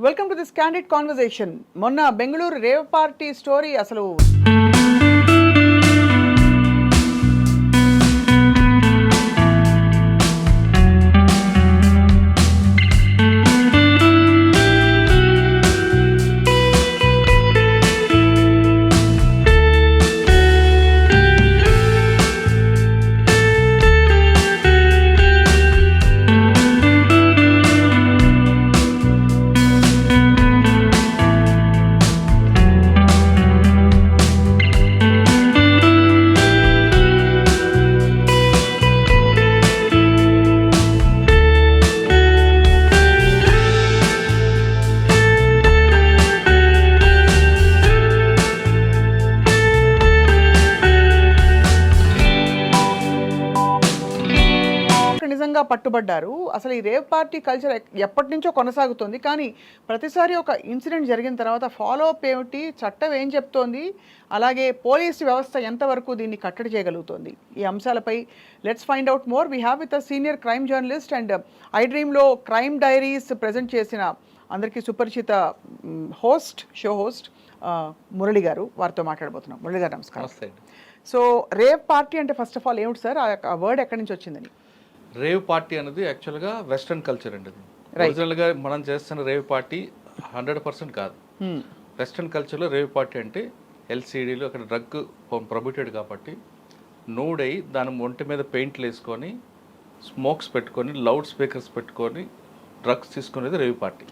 Welcome to this candid conversation మొన్న Bengaluru rave party story అసలు పట్టుబడ్డారు. అసలు ఈ రేవ్ పార్టీ కల్చర్ ఎప్పటి నుంచో కొనసాగుతుంది. కానీ ప్రతిసారి ఒక ఇన్సిడెంట్ జరిగిన తర్వాత ఫాలో అప్ ఏమిటి చట్టం ఏం చెప్తోంది అలాగే పోలీసు వ్యవస్థ ఎంతవరకు దీన్ని కట్టడి చేయగలుగుతోంది. ఈ అంశాలపై let's find out more we have with a senior crime journalist and I డ్రీమ్లో crime diaries present చేసిన అందరికీ సుపరిచిత host show host Murali garu వారితో మాట్లాడబోతున్నాం. మురళి గారు నమస్కారం. సో రేవ్ పార్టీ అంటే ఫస్ట్ ఆఫ్ ఆల్ ఏమిటి సార్? ఆ వర్డ్ ఎక్కడి నుంచి వచ్చిందని? రేవ్ పార్టీ అనేది యాక్చువల్గా వెస్ట్రన్ కల్చర్ అండి అది. ఒరిజినల్గా మనం చేస్తున్న రేవ్ పార్టీ హండ్రెడ్ పర్సెంట్ కాదు. వెస్ట్రన్ కల్చర్లో రేవ్ పార్టీ అంటే ఎల్సీడీలు అక్కడ డ్రగ్ ప్రొబిటెడ్ కాబట్టి నూడై దాని ఒంటి మీద పెయింట్లు వేసుకొని స్మోక్స్ పెట్టుకొని లౌడ్ స్పీకర్స్ పెట్టుకొని డ్రగ్స్ తీసుకునేది రేవ్ పార్టీ.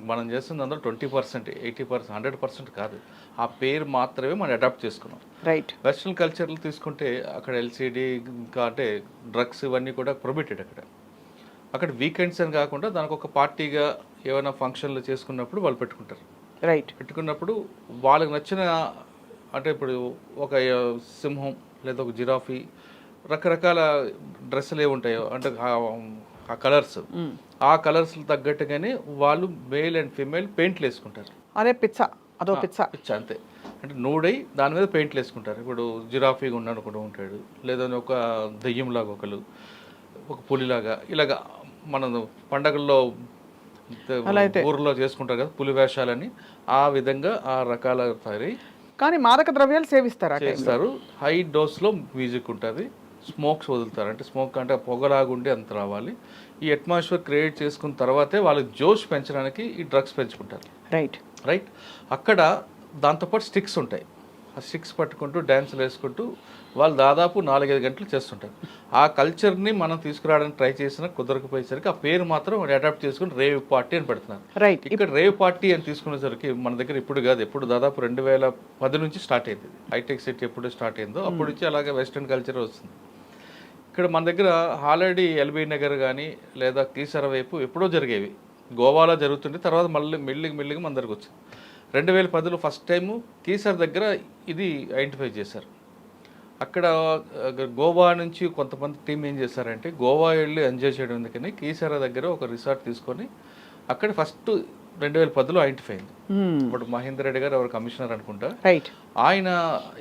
మనం చేస్తుంది అందులో twenty percent eighty percent hundred percent కాదు. ఆ పేరు మాత్రమే మనం అడాప్ట్ చేసుకున్నాం. రైట్. వెస్ట్రన్ కల్చర్లు తీసుకుంటే అక్కడ ఎల్సిడి ఇంకా అంటే డ్రగ్స్ ఇవన్నీ కూడా ప్రొబిటెడ్ అక్కడ. అక్కడ వీకెండ్స్ అని కాకుండా దానికి ఒక పార్టీగా ఏమైనా ఫంక్షన్లు చేసుకున్నప్పుడు వాళ్ళు పెట్టుకుంటారు. రైట్. పెట్టుకున్నప్పుడు వాళ్ళకి నచ్చిన అంటే ఇప్పుడు ఒక సింహం లేదా ఒక జిరాఫీ రకరకాల డ్రెస్సులు ఏ ఉంటాయో అంటే ఆ- కలర్స్. ఆ కలర్స్ తగ్గట్టుగానే వాళ్ళు మేల్ అండ్ ఫీమేల్ పెయింట్లు వేసుకుంటారు. అదే పిచ్చ అదో పిచ్చ పిచ్చ అంతే. అంటే నూడై దాని మీద పెయింట్లు వేసుకుంటారు. ఇప్పుడు జిరాఫీగా ఉన్నాడు ఒకడు ఉంటాడు. లేదా ఒక దెయ్యంలాగా ఒకరు ఒక పులిలాగా. ఇలాగా మనం పండగల్లో ఊర్లో చేసుకుంటారు కదా పులి వేషాలని. ఆ విధంగా ఆ రకాల తయారై కానీ మాదక ద్రవ్యాలు సేవిస్తారు చేస్తారు. హై డోస్లో మ్యూజిక్ ఉంటుంది. స్మోక్స్ వదులుతారు. అంటే స్మోక్ అంటే పొగలాగుండి అంత రావాలి. ఈ అట్మాస్ఫియర్ క్రియేట్ చేసుకున్న తర్వాతే వాళ్ళకి జోష్ పెంచడానికి ఈ డ్రగ్స్ పెంచుకుంటారు. రైట్. రైట్? అక్కడ దాంతోపాటు స్టిక్స్ ఉంటాయి. ఆ స్టిక్స్ పట్టుకుంటూ డ్యాన్సులు వేసుకుంటూ వాళ్ళు దాదాపు నాలుగైదు గంటలు చేస్తుంటారు. ఆ కల్చర్ని మనం తీసుకురావడానికి ట్రై చేసినా కుదరకపోయేసరికి ఆ పేరు మాత్రం అడాప్ట్ చేసుకుని రేవ్ పార్టీ అని పెడుతున్నారు. రైట్. ఇక్కడ రేవ్ పార్టీ అని తీసుకునేసరికి మన దగ్గర ఇప్పుడు కాదు ఎప్పుడు దాదాపు రెండు వేల పది నుంచి స్టార్ట్ అయింది హైటెక్ సిటీ ఎప్పుడు స్టార్ట్ అయిందో అప్పటి నుంచి అలాగే వెస్ట్రన్ కల్చర్ వస్తుంది. ఇక్కడ మన దగ్గర ఆల్రెడీ ఎల్బీ నగర్ కానీ లేదా కీసర వైపు ఎప్పుడో జరిగేవి. గోవాలో జరుగుతుండే తర్వాత మళ్ళీ మెల్లిగి మెల్లిగి మన దగ్గరకు వచ్చింది. రెండు వేల పదిలో ఫస్ట్ టైము కీసర్ దగ్గర ఇది ఐడెంటిఫై చేశారు. అక్కడ గోవా నుంచి కొంతమంది టీం ఏం చేశారంటే గోవా వెళ్ళి ఎంజాయ్ చేయడం ఎందుకని కీసర దగ్గర ఒక రిసార్ట్ తీసుకొని అక్కడ ఫస్ట్ రెండు వేల పదిలో ఐడెంటిఫై అయింది. ఇప్పుడు మహేందర్ రెడ్డి గారు ఎవరు కమిషనర్ అనుకుంటా? రైట్ ఆయన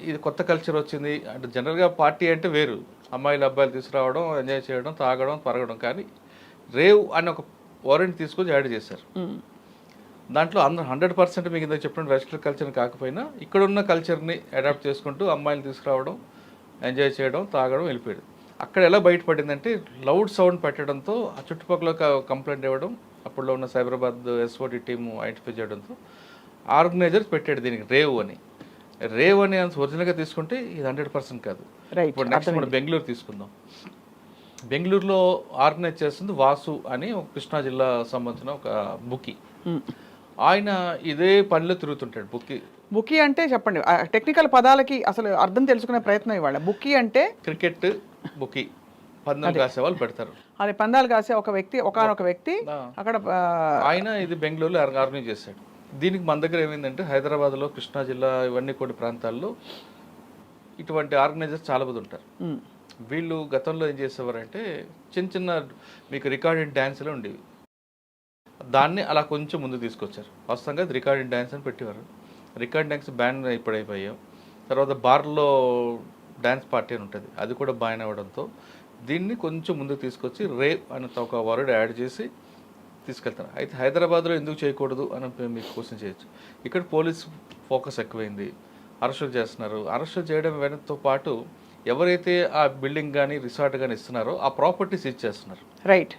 ఇది కొత్త కల్చర్ వచ్చింది. అంటే జనరల్గా పార్టీ అంటే వేరు. అమ్మాయిలు అబ్బాయిలు తీసుకురావడం ఎంజాయ్ చేయడం తాగడం పరగడం కానీ రేవ్ అని ఒక వారెంట్ తీసుకొని యాడ్ చేశారు. దాంట్లో అందరూ హండ్రెడ్ పర్సెంట్ మీకు ఇందాక చెప్పిన వెస్ట్రన్ కల్చర్ కాకపోయినా ఇక్కడ ఉన్న కల్చర్ని అడాప్ట్ చేసుకుంటూ అమ్మాయిలు తీసుకురావడం ఎంజాయ్ చేయడం తాగడం వెళ్ళిపోయాడు. అక్కడ ఎలా బయటపడిందంటే లౌడ్ సౌండ్ పెట్టడంతో ఆ చుట్టుపక్కల కంప్లైంట్ ఇవ్వడం అప్పుడులో ఉన్న సైబరాబాద్ ఎస్ఓటి టీము ఐడెంటిఫై చేయడంతో ఆర్గనైజర్స్ పెట్టాడు దీనికి రేవ్ అని. రేవ్ అని ఒరిజినల్గా తీసుకుంటే ఇది హండ్రెడ్ పర్సెంట్ కాదు. ఇప్పుడు నెక్స్ట్ మనం బెంగళూరు తీసుకుందాం. బెంగళూరులో ఆర్గనైజ్ చేస్తుంది వాసు అని ఒక కృష్ణా జిల్లా సంబంధించిన ఒక బుకి. ఆయన ఇదే పనిలో తిరుగుతుంటాడు బుక్కి బుక్కీ అంటే చెప్పండి టెక్నికల్ పదాలకి అసలు అర్థం తెలుసుకునే ప్రయత్నం ఇవాళ బుక్కీ అంటే? Cricket bookie. పందెం కాసే వాళ్ళు పెడతారు. అది పందాలు కాసే ఒక వ్యక్తి ఒకనొక వ్యక్తి. అక్కడ ఆయన ఇది బెంగళూరులో ఆర్- ఆర్గనైజ్ చేశాడు. దీనికి మన దగ్గర ఏమైందంటే హైదరాబాద్లో కృష్ణా జిల్లా ఇవన్నీ కొన్ని ప్రాంతాల్లో ఇటువంటి ఆర్గనైజర్స్ చాలా మంది ఉంటారు. వీళ్ళు గతంలో ఏం చేసేవారంటే చిన్న చిన్న మీకు రికార్డెడ్ డ్యాన్స్లు ఉండేవి. దాన్ని అలా కొంచెం ముందు తీసుకొచ్చారు. వాస్తవంగా రికార్డెడ్ డ్యాన్స్ అని పెట్టేవారు. రికార్డ్ డ్యాన్స్ బ్యాన్ ఇప్పుడు అయిపోయాం తర్వాత బార్లో డ్యాన్స్ పార్టీ అని ఉంటుంది. అది కూడా బాయిన్ అవ్వడంతో దీన్ని కొంచెం ముందుకు తీసుకొచ్చి రేప్ అని ఒక వర్డ్ యాడ్ చేసి తీసుకెళ్తారు అయితే హైదరాబాద్లో ఎందుకు చేయకూడదు అని మీకు క్వశ్చన్ చేయొచ్చు. ఇక్కడ పోలీస్ ఫోకస్ ఎక్కువైంది. అరెస్టులు చేస్తున్నారు. అరెస్టులు చేయడం వెనకతో పాటు ఎవరైతే ఆ బిల్డింగ్ కానీ రిసార్ట్ కానీ ఇస్తున్నారో ఆ ప్రాపర్టీ సీజ్ చేస్తున్నారు. రైట్.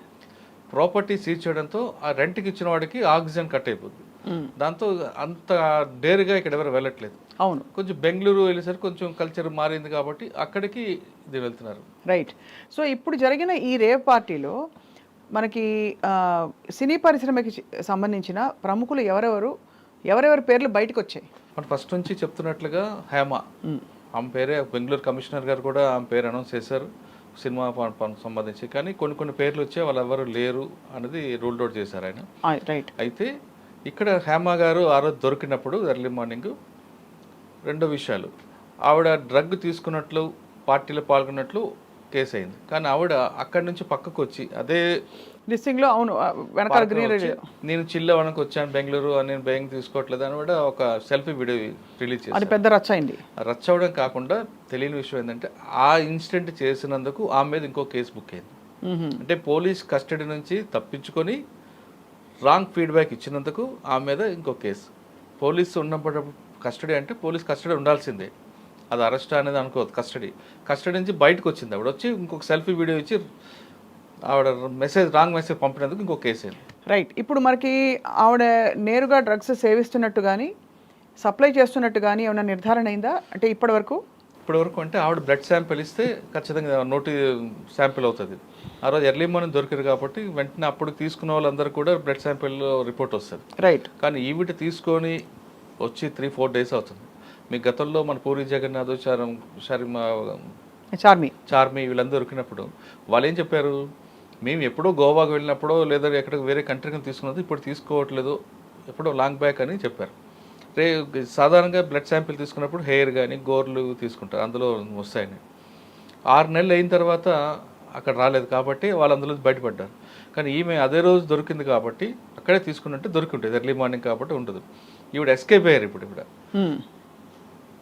ప్రాపర్టీ సీజ్ చేయడంతో ఆ రెంట్కి ఇచ్చిన వాడికి ఆక్సిజన్ కట్ అయిపోద్ది. దాంతో అంత డేరుగా ఇక్కడ ఎవరు వెళ్ళట్లేదు. అవును. కొంచెం బెంగళూరు వెళ్ళేసరికి కొంచెం కల్చర్ మారింది కాబట్టి అక్కడికి ఇది వెళ్తున్నారు. రైట్. సో ఇప్పుడు జరిగిన ఈ రేవ్ పార్టీలో మనకి సినీ పరిశ్రమకి సంబంధించిన ప్రముఖులు ఎవరెవరు ఎవరెవరి పేర్లు బయటకు వచ్చాయి మనం ఫస్ట్ నుంచి చెప్తున్నట్లుగా హేమ. ఆమె పేరే బెంగళూరు కమిషనర్ గారు కూడా ఆమె పేరు అనౌన్స్ చేశారు సినిమా సంబంధించి. కానీ కొన్ని కొన్ని పేర్లు వచ్చే వాళ్ళు ఎవరు లేరు అనేది రూల్డ్ అవుట్ చేశారు ఆయన. రైట్. అయితే ఇక్కడ హేమ గారు ఆ రోజు దొరికినప్పుడు ఎర్లీ మార్నింగ్ రెండో విషయాలు. ఆవిడ డ్రగ్ తీసుకున్నట్లు పార్టీలో పాల్గొన్నట్లు కేసు అయింది కానీ ఆవిడ అక్కడి నుంచి పక్కకు వచ్చి అదే లిస్టింగ్లో అవును వెనకాల గ్రీన్ నేను చిల్లవనకు వచ్చాను బెంగళూరు అని నేను బెంగ్ తీసుకోవట్లేదు అని కూడా ఒక సెల్ఫీ వీడియో రిలీజ్ అది పెద్ద రచ్చ అయింది. రచ్చ అవడం కాకుండా తెలియని విషయం ఏంటంటే ఆ ఇన్సిడెంట్ చేసినందుకు ఆమె మీద ఇంకో కేసు బుక్ అయింది. అంటే పోలీస్ కస్టడీ నుంచి తప్పించుకొని రాంగ్ ఫీడ్బ్యాక్ ఇచ్చినందుకు ఆమె మీద ఇంకో కేసు. పోలీసు ఉన్నప్పుడు కస్టడీ అంటే పోలీస్ కస్టడీ ఉండాల్సిందే. అది అరెస్ట్ అనేది అనుకోవద్దు కస్టడీ. కస్టడీ నుంచి బయటకు వచ్చింది ఆవిడ. వచ్చి ఇంకొక సెల్ఫీ వీడియో ఇచ్చి ఆవిడ మెసేజ్ రాంగ్ మెసేజ్ పంపినందుకు ఇంకో కేసు రైట్. ఇప్పుడు మనకి ఆవిడ నేరుగా డ్రగ్స్ సేవిస్తున్నట్టు కానీ సప్లై చేస్తున్నట్టు కానీ ఏమైనా నిర్ధారణ అయిందా? అంటే ఇప్పటి వరకు? ఇప్పటివరకు అంటే ఆవిడ బ్లడ్ శాంపిల్ ఇస్తే ఖచ్చితంగా నోటి శాంపిల్ అవుతుంది. ఆ రోజు ఎర్లీ మార్నింగ్ దొరికారు కాబట్టి వెంటనే అప్పుడు తీసుకున్న వాళ్ళందరూ కూడా బ్లడ్ శాంపిల్ రిపోర్ట్ వస్తుంది. రైట్. కానీ ఈవిడ తీసుకొని వచ్చి త్రీ ఫోర్ డేస్ అవుతుంది. మీ గతంలో మన పూరి జగన్నాథ్ చారం శర్మ చార్మి. చార్మి వీళ్ళందరూ దొరికినప్పుడు వాళ్ళు ఏం చెప్పారు? మేము ఎప్పుడో గోవాకు వెళ్ళినప్పుడో లేదా ఎక్కడ వేరే కంట్రీకి తీసుకున్నది ఇప్పుడు తీసుకోవట్లేదు ఎప్పుడో లాంగ్ బ్యాక్ అని చెప్పారు. రే సాధారణంగా బ్లడ్ శాంపిల్ తీసుకున్నప్పుడు హెయిర్ కానీ గోర్లు తీసుకుంటారు అందులో వస్తాయని. ఆరు నెలలు అయిన తర్వాత అక్కడ రాలేదు కాబట్టి వాళ్ళు అందులో బయటపడ్డారు. కానీ ఈమె అదే రోజు దొరికింది కాబట్టి అక్కడే తీసుకున్నట్టు దొరికి ఉంటుంది ఎర్లీ మార్నింగ్ కాబట్టి ఉంటుంది ఈవిడ ఎస్కేప్ అయ్యారు ఇప్పుడు ఇక్కడ మ్మ్.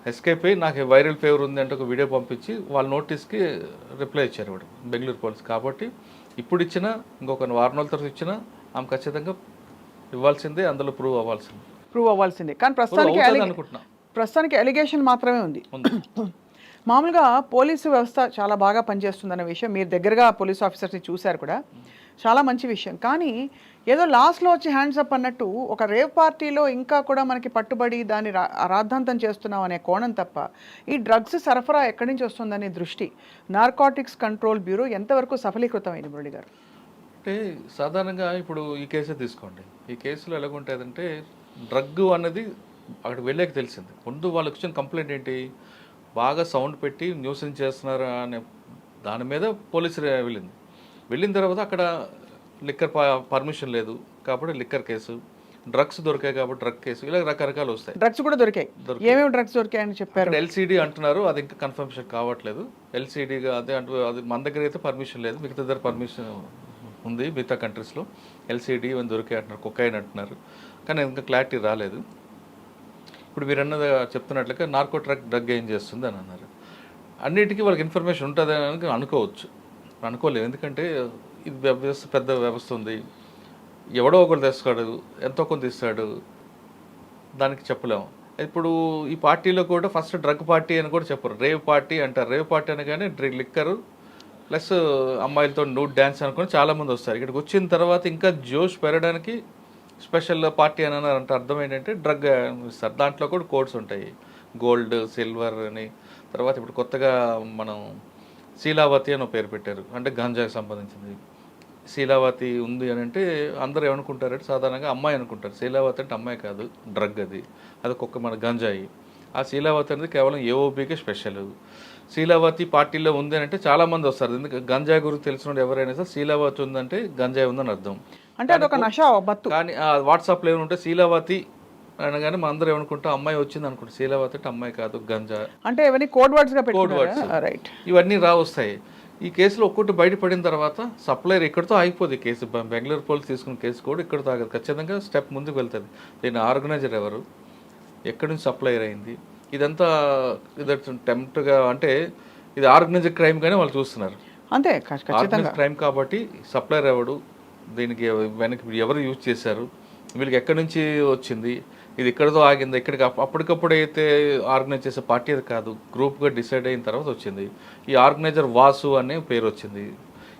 ఎస్కేప్ అయ్యి నాకు వైరల్ ఫేవర్ ఉంది అంటే ఒక వీడియో పంపించి వాళ్ళ నోటీస్కి రిప్లై ఇచ్చారు ఇప్పుడు బెంగళూరు పోలీస్ కాబట్టి ఇప్పుడు ఇచ్చిన ఇంకొక వారం రోజుల తర్వాత ఇచ్చినా ఆమె ఖచ్చితంగా ఇవ్వాల్సిందే అందులో ప్రూవ్ అవ్వాల్సిందే. ప్రూవ్ అవ్వాల్సిందే. కానీ ప్రస్తుతానికి అనుకుంటున్నా. ప్రస్తుతానికి ఎలిగేషన్ మాత్రమే ఉంది. ఉంది. మామూలుగా పోలీసు వ్యవస్థ చాలా బాగా పనిచేస్తుందన్న విషయం మీరు దగ్గరగా పోలీస్ ఆఫీసర్స్ని చూశారు కూడా. చాలా మంచి విషయం. కానీ ఏదో లాస్ట్లో వచ్చి హ్యాండ్స్ అప్ అన్నట్టు ఒక రేవ్ పార్టీలో ఇంకా కూడా మనకి పట్టుబడి దాన్ని రా రాద్ధాంతం చేస్తున్నాం అనే కోణం తప్ప ఈ డ్రగ్స్ సరఫరా ఎక్కడి నుంచి వస్తుందనే దృష్టి నార్కాటిక్స్ కంట్రోల్ బ్యూరో ఎంతవరకు సఫలీకృతమైంది మురళి గారు? అంటే సాధారణంగా ఇప్పుడు ఈ కేసే తీసుకోండి. ఈ కేసులో ఎలాగుంటుందంటే డ్రగ్ అన్నది అక్కడ వెళ్ళాక తెలిసింది. ముందు వాళ్ళకి వచ్చిన కంప్లైంట్ ఏంటి? బాగా సౌండ్ పెట్టి న్యూసెన్స్ చేస్తున్నారు అనే దాని మీద పోలీసు వెళ్ళింది. వెళ్ళిన తర్వాత అక్కడ లిక్కర్ పర్మిషన్ లేదు. కాబట్టి లిక్కర్ కేసు. డ్రగ్స్ దొరికాయి కాబట్టి డ్రగ్ కేసు. ఇలా రకరకాలు వస్తాయి. డ్రగ్స్ కూడా దొరికాయి. ఏమేమి డ్రగ్స్ దొరికాయని చెప్పారు? ఎల్సీడీ అంటున్నారు. అది ఇంకా కన్ఫర్మేషన్ కావట్లేదు. ఎల్సీడీగా అదే అంటూ అది మన దగ్గర అయితే పర్మిషన్ లేదు. మిగతా దగ్గర పర్మిషన్ ఉంది. మిగతా కంట్రీస్లో ఎల్సీడీ ఇవన్నీ దొరికాయి అంటున్నారు. కొకైన్ అంటున్నారు. కానీ ఇంకా క్లారిటీ రాలేదు. ఇప్పుడు మీరు అన్నది చెప్తున్నట్లుగా నార్కో ట్రక్ డ్రగ్ ఏం చేస్తుంది? అని అన్నారు. అన్నిటికీ వాళ్ళకి ఇన్ఫర్మేషన్ ఉంటుంది అని అనుకోవచ్చు. అనుకోలేము ఎందుకంటే ఇది వ్యవస్థ పెద్ద వ్యవస్థ ఉంది. ఎవడో ఒకరు తెస్తాడు ఎంతో కొంత ఇస్తాడు. దానికి చెప్పలేము. ఇప్పుడు ఈ పార్టీలో కూడా ఫస్ట్ డ్రగ్ పార్టీ అని కూడా చెప్పరు. రేవ్ పార్టీ అంటారు. రేవ్ పార్టీ అనగానే డ్రింక్ లిక్కర్ ప్లస్ అమ్మాయిలతో నూట్ డ్యాన్స్ అనుకుని చాలామంది వస్తారు. ఇక్కడికి వచ్చిన తర్వాత ఇంకా జోష్ పెరగడానికి స్పెషల్ పార్టీ అని అంటే అర్థం ఏంటంటే డ్రగ్ ఇస్తారు. దాంట్లో కూడా కోడ్స్ ఉంటాయి. గోల్డ్ సిల్వర్ అని. తర్వాత ఇప్పుడు కొత్తగా మనం శీలావతి అని ఒక పేరు పెట్టారు. అంటే గంజాకి సంబంధించింది. శీలావతి ఉంది అని అంటే అందరూ ఏమనుకుంటారంటే సాధారణంగా అమ్మాయి అనుకుంటారు. శీలావతి అంటే అమ్మాయి కాదు డ్రగ్ అది. అది ఒక్కొక్క మన గంజాయి. ఆ శీలావతి అనేది కేవలం ఏఓబీకే స్పెషల్. శీలావతి పార్టీలో ఉంది అని అంటే చాలా మంది వస్తారు. ఎందుకంటే గంజాయి గురించి తెలిసిన ఎవరైనా సరే శీలావతి ఉందంటే గంజాయి ఉందని అర్థం. అంటే అదొక నష మత్తు కానీ వాట్సాప్లో ఏమంటే శీలావతి అనగానే మన అందరూ ఏమనుకుంటాం అమ్మాయి వచ్చింది అనుకుంటాం. శీలావతి అంటే అమ్మాయి కాదు గంజా. అంటే ఇవన్నీ కోడ్ వర్డ్స్ words. పెట్టుకున్నారా రైట్ ఇవన్నీ రా వస్తాయి ఈ కేసులో ఒక్కటి బయటపడిన తర్వాత సప్లైర్ ఇక్కడితో ఆగిపోదు ఈ కేసు. బెంగళూరు పోలీస్ తీసుకున్న కేసు కూడా ఇక్కడితో ఆగదు ఖచ్చితంగా స్టెప్ ముందుకు వెళ్తుంది. దీని ఆర్గనైజర్ ఎవరు? ఎక్కడి నుంచి సప్లైర్ అయింది? ఇదంతా ఇది టెంప్ట్గా అంటే ఇది ఆర్గనైజ్డ్ క్రైమ్ గానే వాళ్ళు చూస్తున్నారు. అంతే ఖ- ఖచ్చితంగా. ఆర్గనైజ్ క్రైమ్ కాబట్టి సప్లైర్ ఎవడు? దీనికి వెనక్కి ఎవరు యూజ్ చేశారు? వీళ్ళకి ఎక్కడి నుంచి వచ్చింది? ఇది ఎక్కడితో ఆగింది ఇక్కడికి అప్- అప్పటికప్పుడు అయితే ఆర్గనైజ్ చేసే పార్టీ అది కాదు. గ్రూప్గా డిసైడ్ అయిన తర్వాత వచ్చింది. ఈ ఆర్గనైజర్ వాసు అనే పేరు వచ్చింది.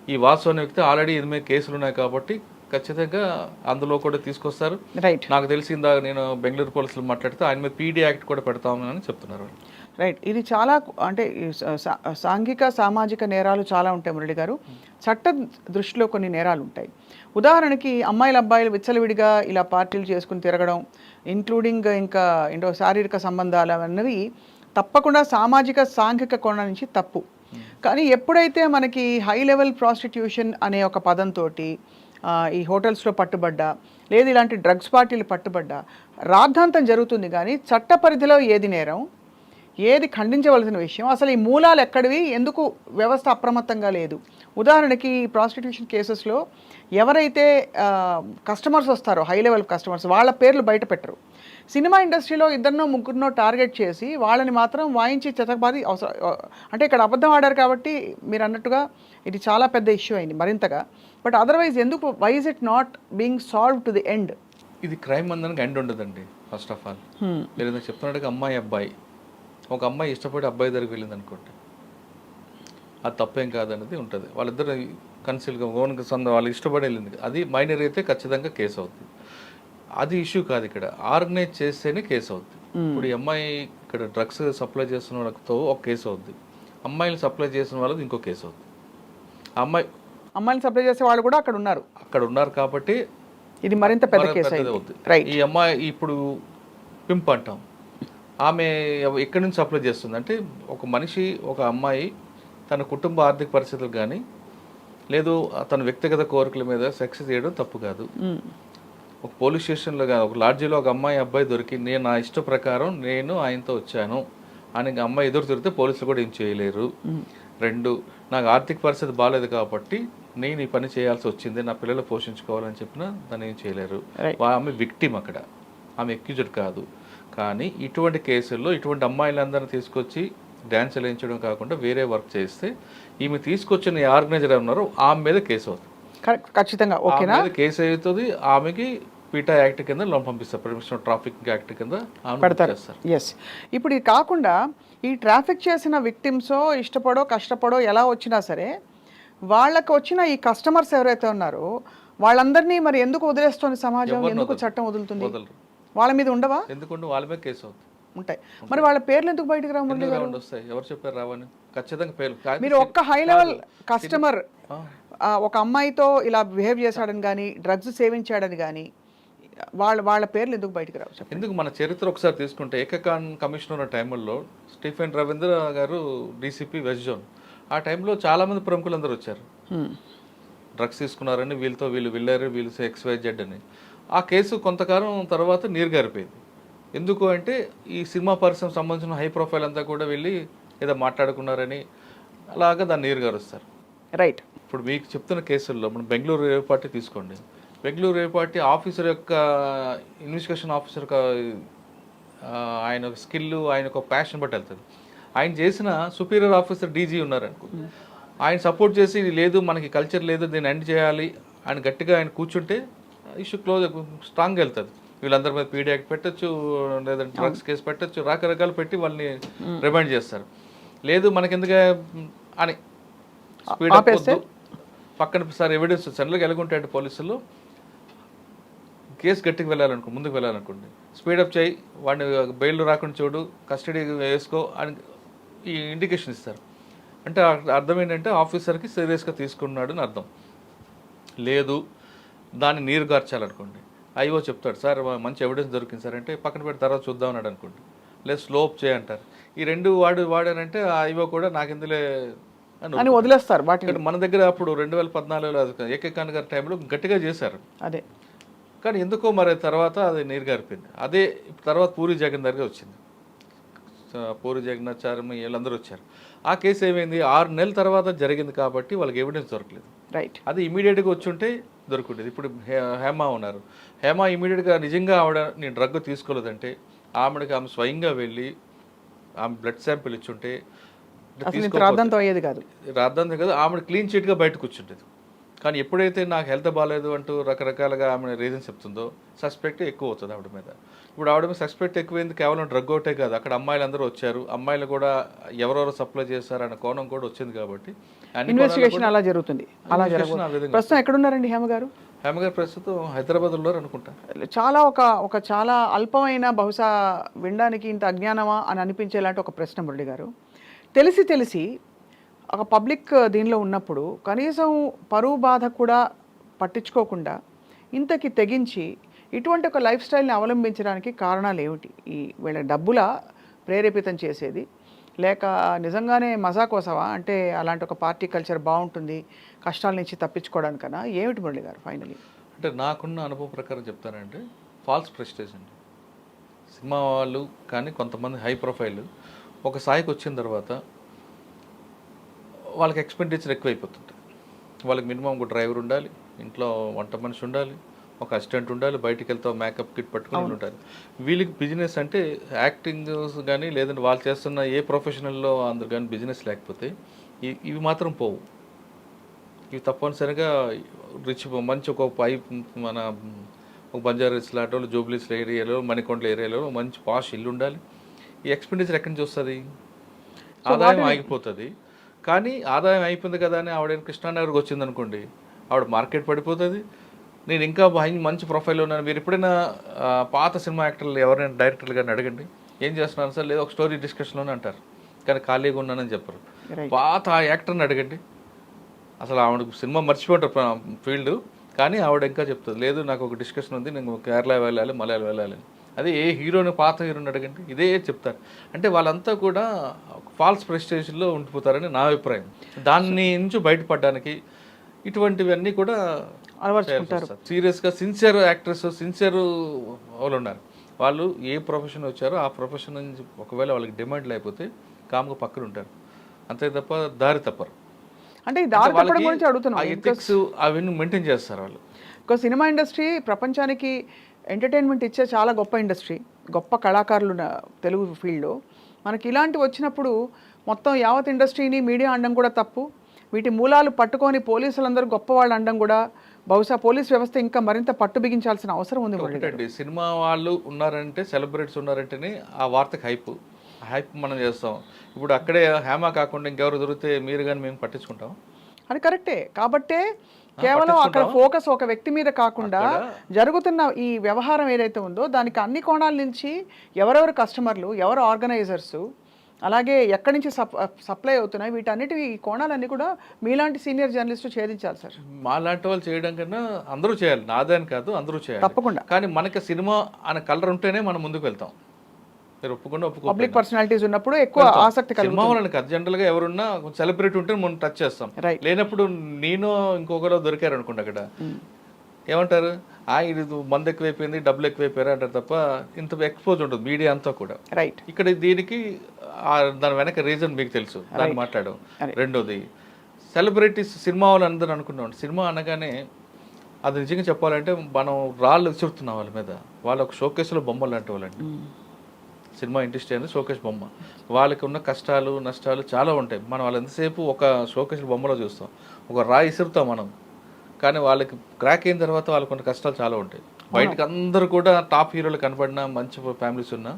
ఈ వాసు అనే వ్యక్తి ఆల్రెడీ ఇది మీద కేసులు ఉన్నాయి కాబట్టి ఖచ్చితంగా అందులో కూడా తీసుకొస్తారు. రైట్ నాకు తెలిసి ఇందాక నేను బెంగళూరు పోలీసులు మాట్లాడితే ఆయన మీద పీడీ యాక్ట్ కూడా పెడతామని చెప్తున్నారు. రైట్ ఇది చాలా అంటే సాంఘిక సామాజిక నేరాలు చాలా ఉంటాయి మురళి గారు. చట్ట దృష్టిలో కొన్ని నేరాలు ఉంటాయి ఉదాహరణకి అమ్మాయిల అబ్బాయిలు విచ్చలవిడిగా ఇలా పార్టీలు చేసుకుని తిరగడం ఇంక్లూడింగ్ ఇంకా ఏంటో శారీరక సంబంధాలు అన్నవి తప్పకుండా సామాజిక సాంఘిక కోణం నుంచి తప్పు. కానీ ఎప్పుడైతే మనకి హై లెవెల్ ప్రాస్టిట్యూషన్ అనే ఒక పదంతో ఈ హోటల్స్లో పట్టుబడ్డా లేదు ఇలాంటి డ్రగ్స్ పార్టీలు పట్టుబడ్డా రాద్ధాంతం జరుగుతుంది కానీ చట్ట పరిధిలో ఏది నేరం ఏది ఖండించవలసిన విషయం అసలు ఈ మూలాలు ఎక్కడివి ఎందుకు వ్యవస్థ అప్రమత్తంగా లేదు ఉదాహరణకి ఈ ప్రాస్టిట్యూషన్ కేసెస్లో ఎవరైతే కస్టమర్స్ వస్తారో హై లెవెల్ కస్టమర్స్ వాళ్ళ పేర్లు బయట పెట్టరు. సినిమా ఇండస్ట్రీలో ఇద్దరినో ముగ్గురినో టార్గెట్ చేసి వాళ్ళని మాత్రం వాయించి చెతకబాది అవసరం అంటే ఇక్కడ అబద్ధం ఆడారు కాబట్టి మీరు అన్నట్టుగా ఇది చాలా పెద్ద ఇష్యూ అయింది మరింతగా. బట్ అదర్వైజ్ ఎందుకు why is it not being solve to the end? ఇది క్రైమ్ అందరికి ఎండ్ ఉండదండి ఫస్ట్ ఆఫ్ ఆల్. మీరు చెప్తున్నట్టుగా అమ్మాయి అబ్బాయి. ఒక అమ్మాయి ఇష్టపడి అబ్బాయి దగ్గరికి వెళ్ళింది అనుకోండి అది తప్పేం కాదనేది ఉంటుంది. వాళ్ళిద్దరు కన్సిల్గా ఓన్గా సొంత వాళ్ళు ఇష్టపడి వెళ్ళింది అది మైనర్ అయితే ఖచ్చితంగా కేసు అవుతుంది అది ఇష్యూ కాదు ఇక్కడ. ఆర్గనైజ్ చేస్తేనే కేసు అవుతుంది ఇప్పుడు ఈ అమ్మాయి ఇక్కడ డ్రగ్స్ సప్లై చేస్తున్న వాళ్ళతో ఒక కేసు అవుద్ది. అమ్మాయిలు సప్లై చేసిన వాళ్ళకి ఇంకో కేసు అవుతుంది ఆ అమ్మాయి అమ్మాయిని సప్లై చేసే వాళ్ళు కూడా అక్కడ ఉన్నారు. అక్కడ ఉన్నారు కాబట్టి ఇది మరింత పెద్ద కేసు అవుద్ది. ఈ అమ్మాయి ఇప్పుడు పింప్ అంటాం. ఆమె ఎక్కడి నుంచి సప్లై చేస్తుంది? అంటే ఒక మనిషి ఒక అమ్మాయి తన కుటుంబ ఆర్థిక పరిస్థితులు కానీ లేదు తన వ్యక్తిగత కోరికల మీద సెక్స్ చేయడం తప్పు కాదు. ఒక పోలీస్ స్టేషన్లో కానీ ఒక లాడ్జీలో ఒక అమ్మాయి అబ్బాయి దొరికి నేను నా ఇష్ట ప్రకారం నేను ఆయనతో వచ్చాను అని అమ్మాయి ఎదురు తిరిగితే పోలీసులు కూడా ఏం చేయలేరు. రెండు నాకు ఆర్థిక పరిస్థితి బాగాలేదు కాబట్టి నేను ఈ పని చేయాల్సి వచ్చింది నా పిల్లలు పోషించుకోవాలని చెప్పినా దాన్ని ఏం చేయలేరు. ఆమె విక్టిమ్ అక్కడ. ఆమె ఎక్యూజ్డ్ కాదు. కానీ ఇటువంటి కేసుల్లో ఇటువంటి అమ్మాయిలందరినీ తీసుకొచ్చి డ్యాన్స్ వేయించడం కాకుండా వేరే వర్క్ చేస్తే ఈమె తీసుకొచ్చిన ఆర్గనైజర్ ఉన్నారో ఆమె మీద కేసు అవుతుంది. ఖచ్చితంగా. ఓకేనా? కేసు అవుతుంది. ఆమెకి పీటా యాక్ట్ కింద లోన్ పంపిస్తారు. పర్మిషన్ ట్రాఫిక్ యాక్ట్ కింద పెడతారు. ఎస్ ఇప్పుడు ఇది కాకుండా ఈ ట్రాఫిక్ చేసిన విక్టిమ్సో ఇష్టపడో కష్టపడో ఎలా వచ్చినా సరే వాళ్ళకి వచ్చిన ఈ కస్టమర్స్ ఎవరైతే ఉన్నారో వాళ్ళందరినీ మరి ఎందుకు వదిలేస్తుంది సమాజం? ఎందుకు. చట్టం వదులుతుంది? వాళ్ళ మీద ఉండవా? ఎందుకంటే వాళ్ళ మీద కేసు అవుతుంది. ఉంటాయి. మరి వాళ్ళ పేర్లు ఎందుకు బయటకు రావు మురళి ఎందుకు గారు వస్తాయి? ఎవరు చెప్పారు రావని? ఖచ్చితంగా పేరు కాదు. మీరు ఒక్క హై లెవెల్ కస్టమర్. ఒక అమ్మాయితో ఇలా బిహేవ్ చేశాడని కానీ డ్రగ్స్ సేవించాడని కానీ వాళ్ళ వాళ్ళ పేర్లు ఎందుకు బయటకు రావు? చెప్పండి. ఎందుకు మన చరిత్ర ఒకసారి తీసుకుంటే ఏకకాన్ కమిషనర్ ఉన్న టైంలో Stephen Ravindra garu DCP west zone. ఆ టైంలో చాలా మంది ప్రముఖులు అందరూ వచ్చారు. డ్రగ్స్ తీసుకున్నారని వీళ్ళతో వీళ్ళు వెళ్ళారు వీళ్ళు ఎక్స్ వై జెడ్ అని. ఆ కేసు కొంతకాలం తర్వాత నీరు గారిపోయింది. ఎందుకు అంటే ఈ సినిమా పరిశ్రమ సంబంధించిన హై ప్రొఫైల్ అంతా కూడా వెళ్ళి ఏదో మాట్లాడుకున్నారని అలాగా దాన్ని నీరు గారుస్తారు రైట్ ఇప్పుడు మీకు చెప్తున్న కేసుల్లో మనం బెంగళూరు రేవ్ పార్టీ తీసుకోండి. బెంగళూరు రేవ్ పార్టీ ఆఫీసర్ యొక్క ఇన్వెస్టిగేషన్ ఆఫీసర్ ఆయన ఒక స్కిల్ ఆయన ఒక ప్యాషన్ బట్టి వెళ్తుంది. ఆయన చేసిన సుపీరియర్ ఆఫీసర్ డీజీ ఉన్నారనుకో ఆయన సపోర్ట్ చేసి "ఇది లేదు మనకి కల్చర్ లేదు దీన్ని ఎండ్ చేయాలి ఆయన గట్టిగా ఆయన కూర్చుంటే ఇష్యూ క్లోజ్ స్ట్రాంగ్ వెళ్తుంది. వీళ్ళందరి మీద పీడీ యాక్ట్ పెట్టచ్చు లేదంటే డ్రగ్స్ కేసు పెట్టచ్చు రకరకాలు పెట్టి వాళ్ళని రిమైండ్ చేస్తారు. లేదు మనకెందుకు అని స్పీడ్? పక్కన సార్ ఎవిడెన్స్ సెంట్రల్కి ఎలాగుంటాయంటే పోలీసులు? కేసు గట్టికి వెళ్ళాలనుకో ముందుకు వెళ్ళాలనుకోండి. స్పీడప్ చేయి వాడిని బెయిల్ రాకుండా చూడు కస్టడీ వేసుకో అని ఈ ఇండికేషన్ ఇస్తారు. అంటే అర్థ- ఏంటంటే ఆఫీసర్కి సీరియస్గా తీసుకున్నాడు అని అర్థం. లేదు దాన్ని నీరు అయ్యో చెప్తాడు సార్ మంచి ఎవిడెన్స్ దొరికింది సార్ అంటే పక్కన పెట్టి తర్వాత చూద్దాం అన్నాడు అనుకోండి లేదు స్లోప్ చేయంటారు. ఈ రెండు వాడు వాడారంటే ఆ అయ్యో కూడా నాకు ఇందులే అని వదిలేస్తారు ఇక్కడ మన దగ్గర అప్పుడు రెండు వేల పద్నాలుగులో ఏకే ఖాన్ గారి టైంలో గట్టిగా చేశారు. అదే. కానీ ఎందుకో మరి తర్వాత అది నీరు గారిపోయింది. అదే తర్వాత పూరి జగన్నాథ్ గారు వచ్చింది. పూరి జగన్నాథ్ చారమ్మ వీళ్ళందరూ వచ్చారు. ఆ కేసు ఏమైంది? ఆరు నెలల తర్వాత జరిగింది కాబట్టి వాళ్ళకి ఎవిడెన్స్ దొరకలేదు. రైట్ అది ఇమీడియట్గా వచ్చుంటే దొరుకుండేది ఇప్పుడు హేమ ఉన్నారు. హేమ ఇమీడియట్గా నిజంగా ఆవిడ నేను డ్రగ్ తీసుకోలేదంటే ఆమెడికి ఆమె స్వయంగా వెళ్ళి ఆమె బ్లడ్ శాంపిల్ ఇచ్చుంటే రాద్దంతో అయ్యేది కాదు. రాద్దాంతం కదా. ఆమె క్లీన్ చిట్గా బయట కూర్చుంటుంది కానీ ఎప్పుడైతే నాకు హెల్త్ బాగాలేదు అంటూ రకరకాలుగా ఆమె రీజన్ చెప్తుందో సస్పెక్ట్ ఎక్కువ అవుతుంది ఆవిడ మీద. ఇప్పుడు ఆవిడ మీద సస్పెక్ట్ ఎక్కువైంది కేవలం డ్రగ్ ఒకటే కాదు. అక్కడ అమ్మాయిలు అందరూ వచ్చారు. అమ్మాయిలు కూడా ఎవరెవరు సప్లై చేశారన్న కోణం కూడా వచ్చింది కాబట్టి ఇన్వెస్టిగేషన్ అలా జరుగుతుంది. అలా విధంగా ప్రస్తుతం ఎక్కడున్నారండి హేమ గారు? హేమ గారు ప్రస్తుతం హైదరాబాద్ ఉన్నారు అనుకుంటా. చాలా ఒక ఒక చాలా అల్పమైన బహుశా వినడానికి ఇంత అజ్ఞానమా అని అనిపించేలాంటి ఒక ప్రశ్న మురళి గారు. తెలిసి తెలిసి ఒక పబ్లిక్ దీనిలో ఉన్నప్పుడు కనీసం పరువు బాధ కూడా పట్టించుకోకుండా ఇంతకి తెగించి ఇటువంటి ఒక లైఫ్ స్టైల్ని అవలంబించడానికి కారణాలు ఏమిటి? ఈ వీళ్ళ డబ్బుల ప్రేరేపితం చేసేది లేక నిజంగానే మజా కోసమా? అంటే అలాంటి ఒక పార్టీ కల్చర్ బాగుంటుంది కష్టాల నుంచి తప్పించుకోవడానికన్నా ఏమిటి మురళి గారు ఫైనలీ? అంటే నాకున్న అనుభవం ప్రకారం చెప్తానంటే ఫాల్స్ ప్రెస్టేజ్ అండి. సినిమా వాళ్ళు కానీ కొంతమంది హై ప్రొఫైల్ ఒక స్థాయికి వచ్చిన తర్వాత వాళ్ళకి ఎక్స్పెండిచర్ ఎక్కువైపోతుంది వాళ్ళకి మినిమం ఒక డ్రైవర్ ఉండాలి ఇంట్లో వంట మనిషి ఉండాలి ఒక అసిస్టెంట్ ఉండాలి బయటికి వెళ్తా మేకప్ కిట్ పట్టుకుని ఉండాలి. వీళ్ళకి బిజినెస్ అంటే యాక్టింగ్ కానీ లేదంటే వాళ్ళు చేస్తున్న ఏ ప్రొఫెషనల్లో అందరు కానీ బిజినెస్ లేకపోతే ఇవి మాత్రం పోవు. ఇవి తప్పనిసరిగా రిచ్ మంచి ఒక పైప్ మన ఒక బంజారాస్ లాంటి జూబ్లీస్ ఏరియాలో మణికొండల ఏరియాలో మంచి పాష్ ఇల్లు ఉండాలి. ఈ ఎక్స్పెండిచర్ ఎక్కడి నుంచి వస్తుంది? ఆదాయం ఆగిపోతుంది. కానీ ఆదాయం అయిపోయింది కదా అని ఆవిడ కృష్ణానగర్కి వచ్చింది అనుకోండి ఆవిడ మార్కెట్ పడిపోతుంది. నేను ఇంకా మంచి ప్రొఫైల్ ఉన్నాను. మీరు ఎప్పుడైనా పాత సినిమా యాక్టర్లు ఎవరైనా డైరెక్టర్లు కానీ అడగండి. ఏం చేస్తున్నారు సార్? లేదా ఒక స్టోరీ డిస్కషన్లోనే అంటారు. కానీ ఖాళీగా ఉన్నానని చెప్పరు. పాత ఆ యాక్టర్ని అడగండి. అసలు ఆవిడ సినిమా మర్చిపోతారు ఫీల్డ్. కానీ ఆవిడ ఇంకా చెప్తుంది లేదు నాకు ఒక డిస్కషన్ ఉంది. నేను కేరళ వెళ్ళాలి మలయాళం వెళ్ళాలి. అదే ఏ హీరోని పాత హీరోని అడగండి ఇదే చెప్తారు. అంటే వాళ్ళంతా కూడా ఫాల్స్ ప్రెస్టేజ్లో ఉండిపోతారని నా అభిప్రాయం. దాన్ని నుంచి బయటపడడానికి ఇటువంటివన్నీ కూడా అలవర్చుకుంటారు. సీరియస్గా సిన్సియర్ యాక్టర్స్ సిన్సియర్ వాళ్ళు ఉన్నారు. వాళ్ళు ఏ ప్రొఫెషన్ వచ్చారో ఆ ప్రొఫెషన్ నుంచి ఒకవేళ వాళ్ళకి డిమాండ్ లేకపోతే కామ్గా పక్కన ఉంటారు. అంతే తప్ప దారి తప్పరు. అంటే దారి తప్పడం గురించి అడుగుతున్నాం. ఎథిక్స్ అవన్నీ మెయింటైన్ చేస్తారు వాళ్ళు. ఒక సినిమా ఇండస్ట్రీ ప్రపంచానికి ఎంటర్టైన్మెంట్ ఇచ్చే చాలా గొప్ప ఇండస్ట్రీ గొప్ప కళాకారులు తెలుగు ఫీల్డ్లో. మనకి ఇలాంటివి వచ్చినప్పుడు మొత్తం యావత్ ఇండస్ట్రీని మీడియా అనడం కూడా తప్పు. వీటి మూలాలు పట్టుకొని పోలీసులందరూ గొప్పవాళ్ళు అనడం కూడా. బహుశా పోలీస్ వ్యవస్థ ఇంకా మరింత పట్టు బిగించాల్సిన అవసరం ఉంది సినిమా వాళ్ళు ఉన్నారంటే సెలబ్రిటీస్ ఉన్నారంటేనే ఆ వార్తకి హైప్. హైప్ మనం చేస్తాం. ఇప్పుడు అక్కడే హేమ కాకుండా ఇంకెవరు దొరికితే మీరు కానీ మేము పట్టించుకుంటాం? అది కరెక్టే. కాబట్టే కేవలం అక్కడ ఫోకస్ ఒక వ్యక్తి మీద కాకుండా జరుగుతున్న ఈ వ్యవహారం ఏదైతే ఉందో దానికి అన్ని కోణాల నుంచి ఎవరెవరు కస్టమర్లు ఎవరు ఆర్గనైజర్స్ అలాగే ఎక్కడి నుంచి సప్ సప్లై అవుతున్నాయి వీటన్నిటి ఈ కోణాలన్నీ కూడా మీలాంటి సీనియర్ జర్నలిస్టు ఛేదించాలి సార్. మా లాంటి వాళ్ళు చేయడం కన్నా అందరూ చేయాలి. నాదని కాదు అందరూ చేయాలి. తప్పకుండా. కానీ మనకి సినిమా అనే కలర్ ఉంటేనే మనం ముందుకు వెళ్తాం. ఒప్పుకుండా ఒప్పుకో పబ్లిక్ పర్సనాలిటీస్ ఉన్నప్పుడు ఎక్కువ ఆసక్తి సినిమా వాళ్ళని కాదు జనరల్గా ఎవరున్నా సెలబ్రిటీ ఉంటే మనం టచ్ చేస్తాం. లేనప్పుడు నేను ఇంకొకరు దొరికారు అనుకోండి అక్కడ. ఏమంటారు? ఆ ఇది మంది ఎక్కువైపోయింది డబ్బులు ఎక్కువైపోయారు అంటారు తప్ప ఇంత ఎక్స్పోజ్ ఉంటుంది మీడియా అంతా కూడా. రైట్ ఇక్కడ దీనికి దాని వెనక రీజన్ మీకు తెలుసు. దాన్ని మాట్లాడడం. రెండోది సెలబ్రిటీస్ సినిమా వాళ్ళు అందరూ అనుకున్నాం. సినిమా అనగానే అది నిజంగా చెప్పాలంటే మనం రాళ్ళు విసురుతున్నాం వాళ్ళ మీద. వాళ్ళ ఒక షోకేస్లో బొమ్మలు లాంటి వాళ్ళండి. సినిమా ఇండస్ట్రీ అనేది షోకేస్ బొమ్మ. వాళ్ళకి ఉన్న కష్టాలు నష్టాలు చాలా ఉంటాయి. మనం వాళ్ళు ఎంతసేపు ఒక షోకేస్ బొమ్మలో చూస్తాం. ఒక రాయి ఇసురుతాం మనం. కానీ వాళ్ళకి క్రాక్ అయిన తర్వాత వాళ్ళకు ఉన్న కష్టాలు చాలా ఉంటాయి. బయటకు అందరూ కూడా టాప్ హీరోలు కనపడిన మంచి ఫ్యామిలీస్ ఉన్న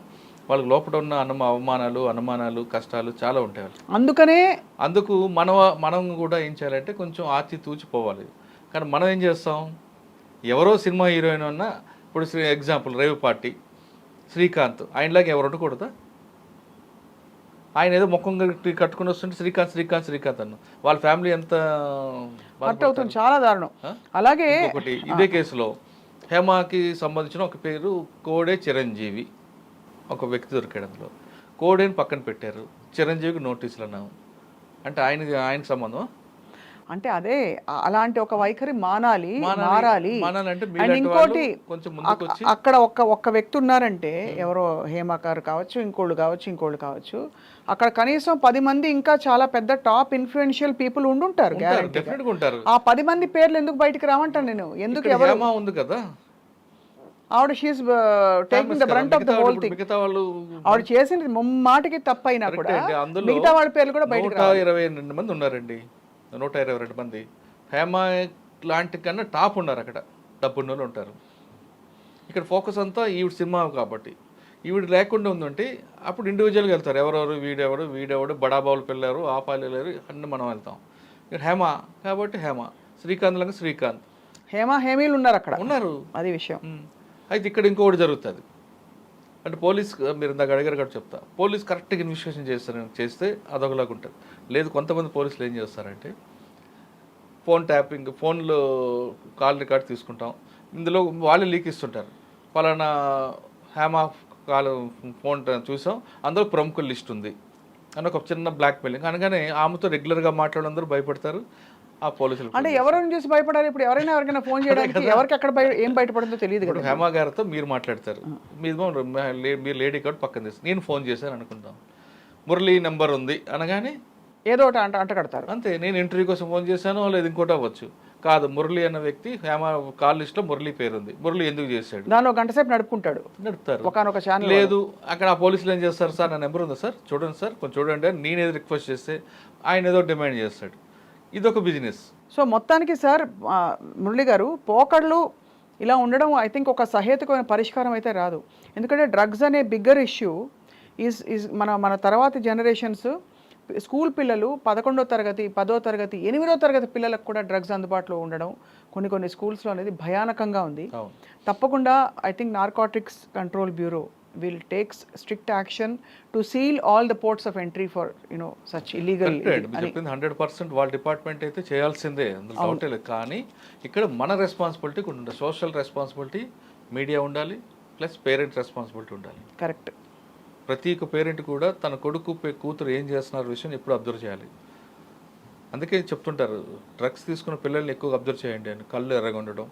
వాళ్ళకి లోపల ఉన్న అన్నమ అవమానాలు అనుమానాలు కష్టాలు చాలా ఉంటాయి వాళ్ళకి. అందుకనే అందుకు మన మనం కూడా ఏం చేయాలంటే కొంచెం ఆచి తూచిపోవాలి కానీ మనం ఏం చేస్తాం? ఎవరో సినిమా హీరోయిన్ ఉన్న ఇప్పుడు ఎగ్జాంపుల్ రేవు పార్టీ. శ్రీకాంత్. ఆయనలాగా ఎవరు ఉండకూడదా? ఆయన ఏదో ముఖం కట్టి కట్టుకుని వస్తుంటే శ్రీకాంత్ శ్రీకాంత్ శ్రీకాంత్ అన్న వాళ్ళ ఫ్యామిలీ ఎంత హర్ట్ అవుతుంది చాలా దారుణం. అలాగే ఒకటి ఇదే కేసులో హేమాకి సంబంధించిన ఒక పేరు కోడే చిరంజీవి. ఒక వ్యక్తి దొరికాడు అందులో. కోడేని పక్కన పెట్టారు. చిరంజీవికి నోటీసులు అన్నాము. అంటే ఆయన ఆయనకి సంబంధం అంటే అదే అలాంటి ఒక వైఖరి మానాలి. మారాలి. అండ్ ఇంకోటి అక్కడ ఒక్క ఒక్క వ్యక్తి ఉన్నారంటే ఎవరో హేమాకారు కావచ్చు ఇంకోళ్ళు కావచ్చు ఇంకోళ్ళు కావచ్చు అక్కడ కనీసం పది మంది ఇంకా చాలా పెద్ద టాప్ ఇన్ఫ్లుయెన్షియల్ పీపుల్ ఉండుంటారు గ్యారంటీ డెఫినెట్గా ఉంటారు. ఆ పది మంది పేర్లు ఎందుకు బయటికి రావంటాను నేను? ఎందుకు ఎవరు? ఉంది కదా. ఆవిడ she is taking the brunt of the whole thing మిగతా వాళ్ళు ఆవిడ చేసింది ముమ్మాటికి తప్పైనా కూడా మిగతా వాళ్ళ పేర్లు కూడా బయటకు నూట ఇరవై రెండు మంది ఉన్నారండి. నూట ఇరవై రెండు మంది. హేమ లాంటి కన్నా టాప్ ఉన్నారు అక్కడ. డబ్బున్న వాళ్ళు ఉంటారు. ఇక్కడ ఫోకస్ అంతా ఈవిడ సినిమా కాబట్టి. ఈవిడ లేకుండా ఉందంటే అప్పుడు ఇండివిజువల్గా వెళ్తారు. ఎవరెవరు వీడెవరు వీడెవడు బడాబాబులు పిల్లలు ఆపాలు వెళ్ళారు అన్నీ మనం వెళ్తాం. ఇక్కడ హేమ కాబట్టి హేమ. శ్రీకాంత్ లాగా శ్రీకాంత్. హేమ హేమీలు ఉన్నారు అక్కడ. ఉన్నారు. అది విషయం. అయితే ఇక్కడ ఇంకొకటి జరుగుతుంది. అంటే పోలీస్ మీరు ఇందాక అడిగారు కాబట్టి చెప్తా. పోలీస్ కరెక్ట్గా ఇన్వెస్టిగేషన్ చేస్తారు చేస్తే అదొకలాగా ఉంటుంది. లేదు కొంతమంది పోలీసులు ఏం చేస్తారంటే ఫోన్ ట్యాపింగ్ ఫోన్లో కాల్ రికార్డ్ తీసుకుంటాం. ఇందులో వాళ్ళు లీక్ ఇస్తుంటారు. పలానా ఆఫ్ కాల్ ఫోన్ చూసాం. అందులో ప్రముఖుల లిస్ట్ ఉంది. అని ఒక చిన్న బ్లాక్ మెయిలింగ్ అనగానే ఆమెతో రెగ్యులర్గా మాట్లాడందరూ భయపడతారు. ఆ పోలీసులు అంటే ఎవరిని చూసి భయపడాలి? ఇప్పుడు ఎవరైనా ఎవరికైనా ఫోన్ చేయడానికి ఎవరికి అక్కడ ఏం బయటపడిందో తెలియదు ఇప్పుడు కదా. హేమ గారితో మీరు మాట్లాడతారు. మీరు మీరు లేడీ కాబట్టి పక్కన తీసి నేను ఫోన్ చేశాను అనుకుందాం. మురళి నెంబర్ ఉంది అనగానే ఏదో ఒకటి అంట అంట కడతారు. అంతే నేను ఇంటర్వ్యూ కోసం ఫోన్ చేశాను లేదు ఇంకోటి అవ్వచ్చు. కాదు మురళి అన్న వ్యక్తి హేమ కాల్ లిస్ట్లో మురళి పేరు ఉంది. మురళి ఎందుకు చేశాడు? దానిలో గంట సేపు నడుపుకుంటాడు. నడుపుతారు. ఒకనొక ఛానల్ లేదు అక్కడ ఆ పోలీసులు ఏం చేస్తారు సార్? నా నెంబర్ ఉందా సార్? చూడండి సార్ కొంచెం చూడండి నేను ఏదో రిక్వెస్ట్ చేస్తే ఆయన ఏదో డిమాండ్ చేస్తాడు. ఇదొక బిజినెస్. సో మొత్తానికి సార్ మురళి గారు పోకళ్ళు ఇలా ఉండడం ఐ థింక్ ఒక సహేతుకమైన పరిష్కారం అయితే రాదు. ఎందుకంటే డ్రగ్స్ అనే బిగ్గర్ ఇష్యూ ఈజ్ ఈజ్ మన మన తర్వాతి జనరేషన్స్ స్కూల్ పిల్లలు పదకొండో తరగతి పదో తరగతి ఎనిమిదో తరగతి పిల్లలకు కూడా డ్రగ్స్ అందుబాటులో ఉండడం కొన్ని కొన్ని స్కూల్స్లో అనేది భయానకంగా ఉంది. తప్పకుండా I think narcotics control bureau takes strict action to seal all the ports of entry for you know such illegal correct మీరు చెప్పింది హండ్రెడ్ పర్సెంట్ వాళ్ళ డిపార్ట్మెంట్ అయితే చేయాల్సిందే అందులో డౌటే లేదు. కానీ ఇక్కడ మన రెస్పాన్సిబిలిటీ కూడా ఉండాలి. సోషల్ రెస్పాన్సిబిలిటీ మీడియా ఉండాలి ప్లస్ పేరెంట్ రెస్పాన్సిబిలిటీ ఉండాలి. కరెక్ట్ ప్రతి ఒక్క పేరెంట్ కూడా తన కొడుకు కూతురు ఏం చేస్తున్నారు విషయం ఎప్పుడు అబ్జర్వ్ చేయాలి. అందుకే చెప్తుంటారు డ్రగ్స్ తీసుకున్న పిల్లల్ని ఎక్కువ అబ్జర్వ్ చేయండి అని. కళ్ళు ఎర్రగొండడం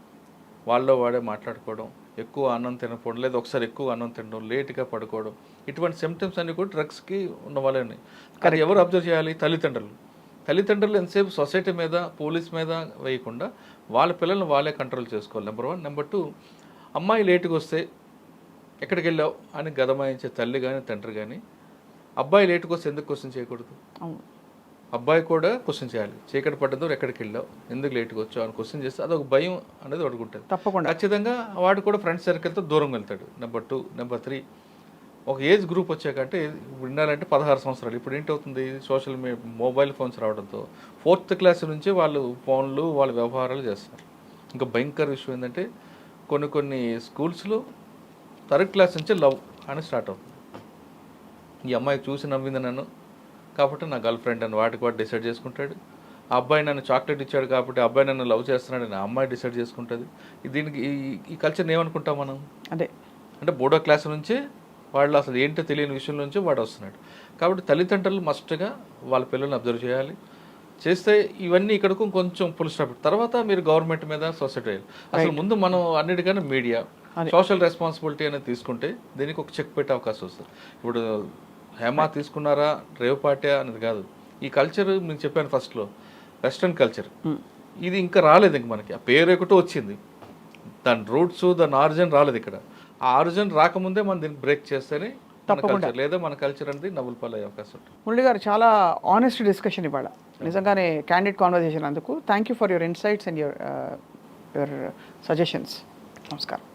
వాళ్ళలో వాడే మాట్లాడుకోవడం ఎక్కువ అన్నం తినకపోవడం లేదా ఒకసారి ఎక్కువ అన్నం తినడం లేట్గా పడుకోవడం ఇటువంటి సిమ్టమ్స్ అన్ని కూడా డ్రగ్స్కి ఉన్న వాళ్ళని కానీ ఎవరు అబ్జర్వ్ చేయాలి? తల్లిదండ్రులు. తల్లిదండ్రులు ఎంతసేపు సొసైటీ మీద పోలీస్ మీద వేయకుండా వాళ్ళ పిల్లల్ని వాళ్ళే కంట్రోల్ చేసుకోవాలి నెంబర్ వన్ నెంబర్ టూ అమ్మాయి లేటుగా వస్తే ఎక్కడికి వెళ్ళావు అని గదమాయించే తల్లి కానీ తండ్రి కానీ అబ్బాయి లేటుకు వస్తే ఎందుకు క్వశ్చన్ చేయకూడదు? అవును. అబ్బాయి కూడా క్వశ్చన్ చేయాలి. చీకటి పడ్డదో ఎక్కడికి వెళ్ళావు? ఎందుకు లేటుగా వచ్చావు? అని క్వశ్చన్ చేస్తే అదొక భయం అనేది ఉంటుంది. తప్పకుండా. ఖచ్చితంగా వాడు కూడా ఫ్రెండ్ సర్కిల్తో దూరం వెళ్తాడు. Number two number three. ఒక ఏజ్ గ్రూప్ వచ్చాకంటే ఇప్పుడు ఉండాలంటే పదహారు సంవత్సరాలు. ఇప్పుడు ఏంటవుతుంది? సోషల్ మీ మొబైల్ ఫోన్స్ రావడంతో ఫోర్త్ క్లాస్ నుంచి వాళ్ళు ఫోన్లు వాళ్ళ వ్యవహారాలు చేస్తారు. ఇంకా భయంకర విషయం ఏంటంటే కొన్ని కొన్ని స్కూల్స్లో థర్డ్ క్లాస్ నుంచి లవ్ అని స్టార్ట్ అవుతుంది. ఈ అమ్మాయి చూసి నవ్వింది నన్ను. కాబట్టి నా గర్ల్ ఫ్రెండ్ అని వాటికి వాడు డిసైడ్ చేసుకుంటాడు. ఆ అబ్బాయి నన్ను చాక్లెట్ ఇచ్చాడు కాబట్టి అబ్బాయి నన్ను లవ్ చేస్తున్నాడు ఆ అమ్మాయి డిసైడ్ చేసుకుంటుంది. దీనికి ఈ- కల్చర్ని ఏమనుకుంటాం మనం? అదే. అంటే మూడో క్లాస్ నుంచే వాళ్ళు అసలు ఏంటో తెలియని విషయం నుంచి వాడు వస్తున్నాడు. కాబట్టి తల్లిదండ్రులు మస్ట్గా వాళ్ళ పిల్లల్ని అబ్జర్వ్ చేయాలి. చేస్తే ఇవన్నీ ఇక్కడకు కొంచెం ఫుల్ స్టాప్ తర్వాత మీరు గవర్నమెంట్ మీద సొసైటీ అసలు ముందు మనం అన్నిటికన్నా మీడియా సోషల్ రెస్పాన్సిబిలిటీ అనేది తీసుకుంటే దీనికి ఒక చెక్ పెట్టే అవకాశం వస్తుంది. ఇప్పుడు హేమ తీసుకున్నారా రేవ్ పార్టీ అనేది కాదు. ఈ కల్చర్ నేను చెప్పాను ఫస్ట్లో వెస్ట్రన్ కల్చర్. ఇది ఇంకా రాలేదు ఇంక మనకి. ఆ పేరు ఒకటి వచ్చింది. దాని రూట్స్ దాని ఆరిజిన్ రాలేదు ఇక్కడ. ఆ ఆరిజిన్ రాకముందే మనం దీన్ని బ్రేక్ చేస్తేనే కల్చర్ లేదా మన కల్చర్ అనేది నవ్వులు పాలయ్యే అవకాశం ఉంటుంది. మురళి గారు చాలా ఆనెస్ట్ డిస్కషన్ ఇవాళ. నిజంగానే క్యాండిడ్ కాన్వర్జేషన్ అందుకు. Thank you for your insights and your your suggestions నమస్కారం.